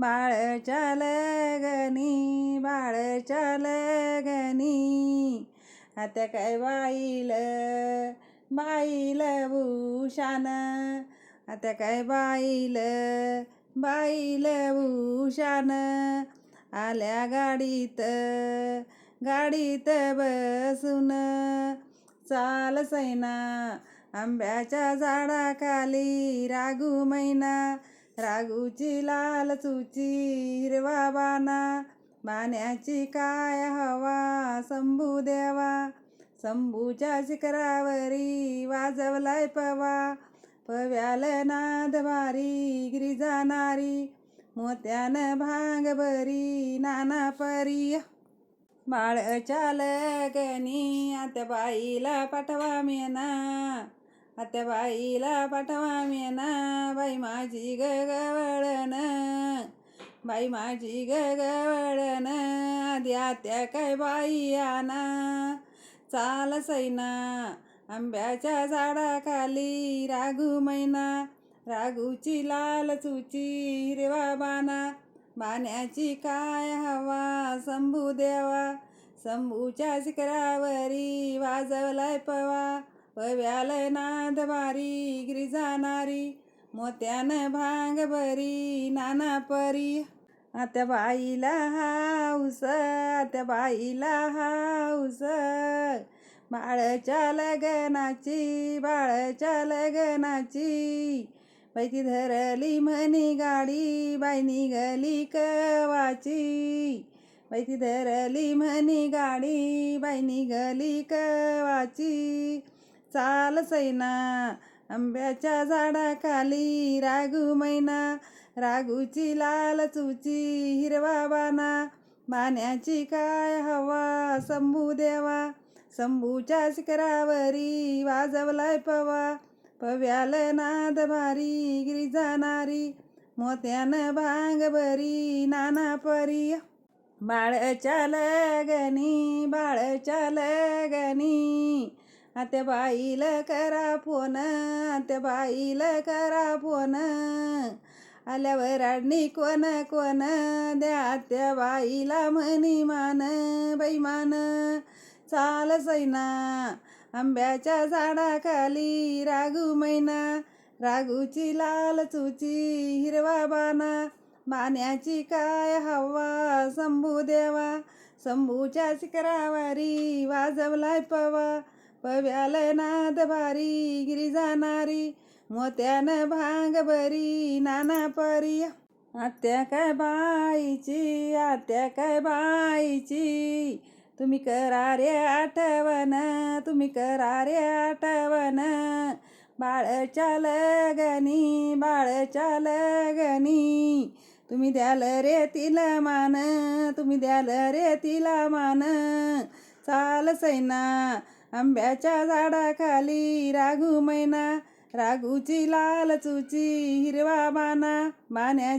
बाळच्या बाळ बाळच्या लगनी आता काय बाईल बाईल भूषण. आता काय बाईल बाईल भूषण. आल्या गाडीत गाडीत बसून. चाल सैना आंब्याच्या झाडाखाली रागू मैना. रागूची लाल चुची हिरवा बाना बाण्याची काय हवा शंभू देवा. शंभूच्या शिखरावरी वाजवलाय पवा. पव्याल नाद भारी गिरिजा नारी. मोत्यानं भांग भरी नाना परी. बाळ लगनी आता बाईला पाठवा मेना. आता बाईला पाठवा मेना बाई माझी गगवळण. बाई माझी गगवळण. आधी आत्या काय बाई आना. चाल सैना आंब्याच्या झाडाखाली राघू मैना. राघूची लाल चुची हिरवा बाना. बाण्याची काय हवा शंभू देवा. शंभूच्या शिखरावरी वाजवलाय पवा. पव्याल नाद भारी गिरिजा नारी मोत्यान भांग बरी नाना परी आता बाईला हाऊस आता बाईला हाऊस. बाळच्या लगनाची बाळच्या लगनाची. बाई धरली म्हणी गाडी बाई निघली कवाची. बाई धरली म्हणी गाडी बाई निघली कवाची. चाल सैना आंब्याच्या झाडाखाली रागू मैना रागूची लाल चुची हिरवा बाना बाण्याची काय हवा शंभू देवा शंभूच्या शिखरावरी वाजवलाय पवा पव्याल नाद भारी गिरी जाणारी मोत्यानं भांग भरी नाना परी. बाळच्या लगनी बाळच्या लगनी आत्या बाईल करा फोन आता बाईल करा फोन. आल्यावर आडणी कोण कोण? द्या त्या बाईला म्हणी मान बैमान चाल सैना आंब्याच्या झाडाखाली रागू मैना. रागूची लाल चुची हिरवा बाना. बाण्याची काय हवा संभू देवा. शंभूच्या शिखरावारी वाजवलाय पवा. पव्याल नाद भारी गिरिजा नारी मोत्यानं भांग बरी नाना परी. आत्या काय बाईची आत्या काय बाईची? तुम्ही करा रे आठवण तुम्ही करा रे आठवण. बाळच्या लगनी बाळच्या लगनी. तुम्ही द्याल रे तिला मान तुम्ही द्याल रे तिला मान. चाल सैना आंब्याच्या झाडाखाली राघू मैना राघूची लाल चुची हिरवा बाना बाण्या